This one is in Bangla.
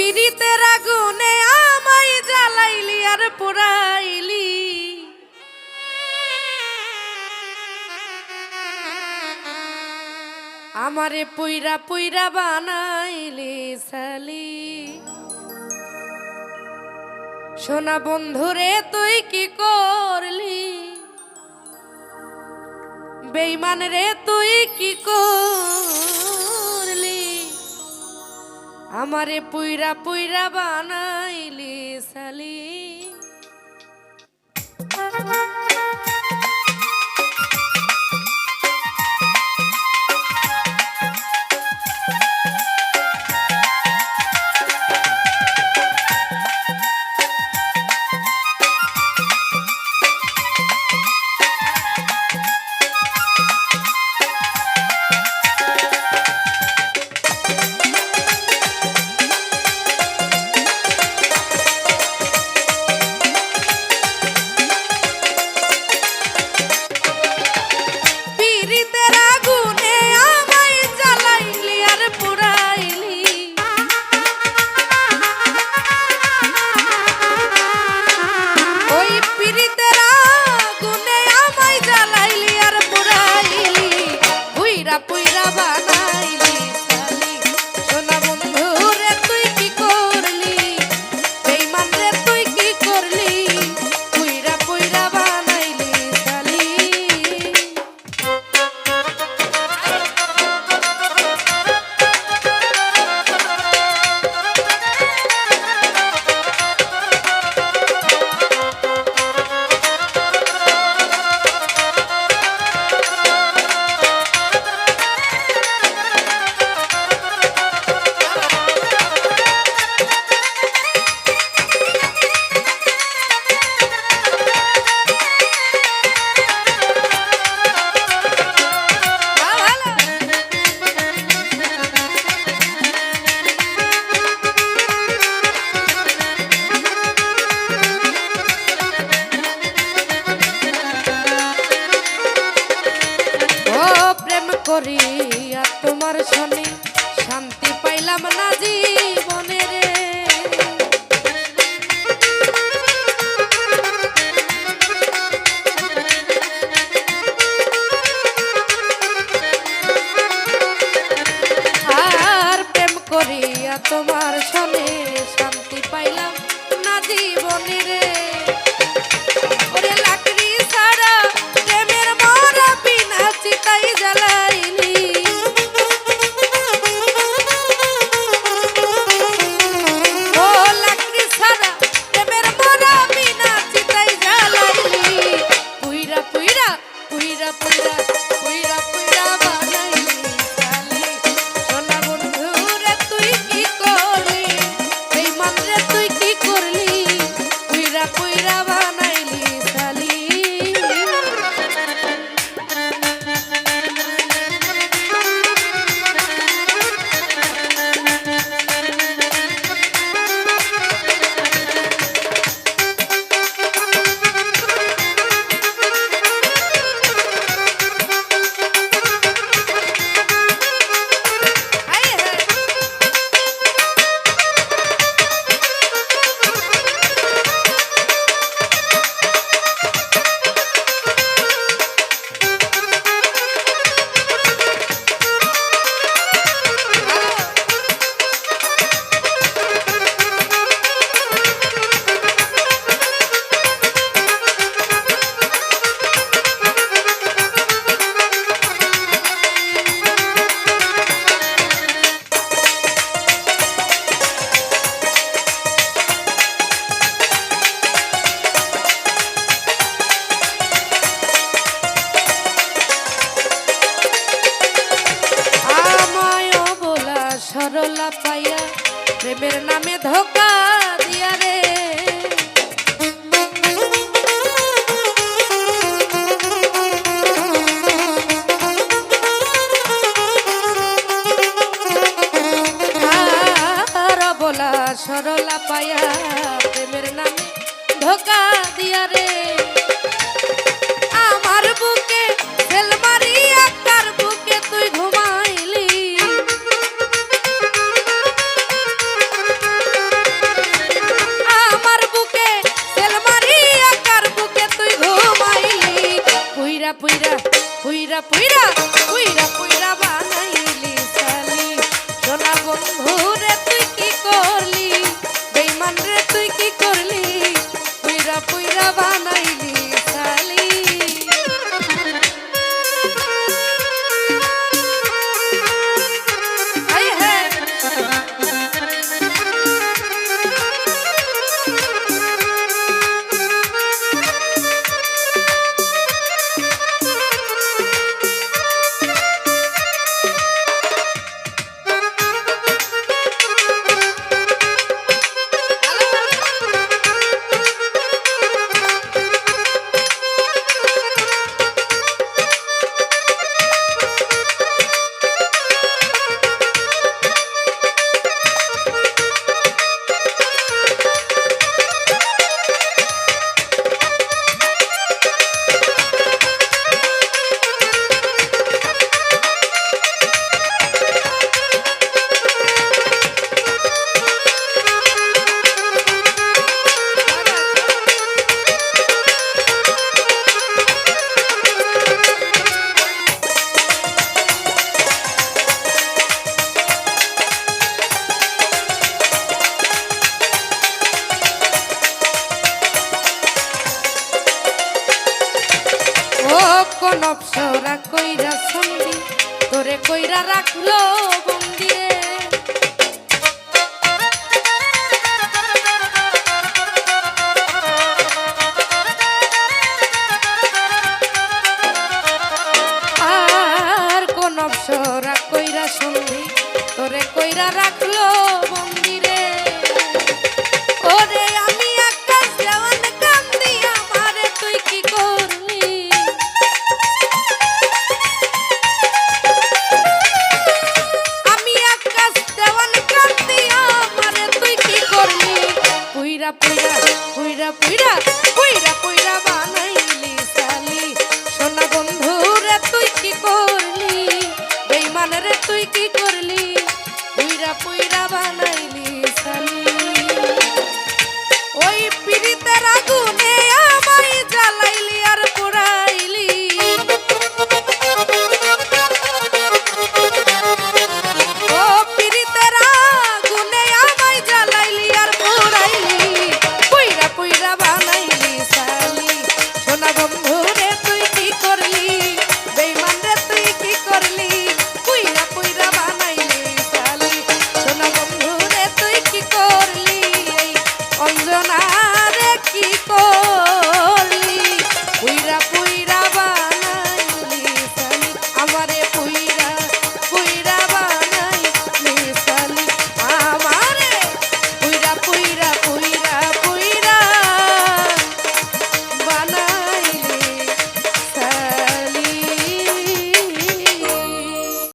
পিরিতের আগুনে আমায় জ্বালাইলি আর পোড়াইলি। আমারে পুইরা পুইরা বানাইলি সালি সোনা বন্ধুরে, তুই কি করলি? বেইমান রে তুই কি করলি আমারে পুইরা পুইরা বানাইলি সালি করিয়া তোমার শনি শান্তি পাইলাম না জীবনে রে। আর প্রেম করিয়া তোমার শনি পুইরা পুইরা পাইয়া প্রেমের নামে ধোকা দিয়া রে। সরলা পাইয়া প্রেমের নামে ধোকা দিয়া রে। Irapuera. কোন অপসরা কইরা সন্ধি তোরে কইরা রাখল বন্দিয়ে আর কোন অপসরা কইরা সন্ধি তোরে কইরা রাখল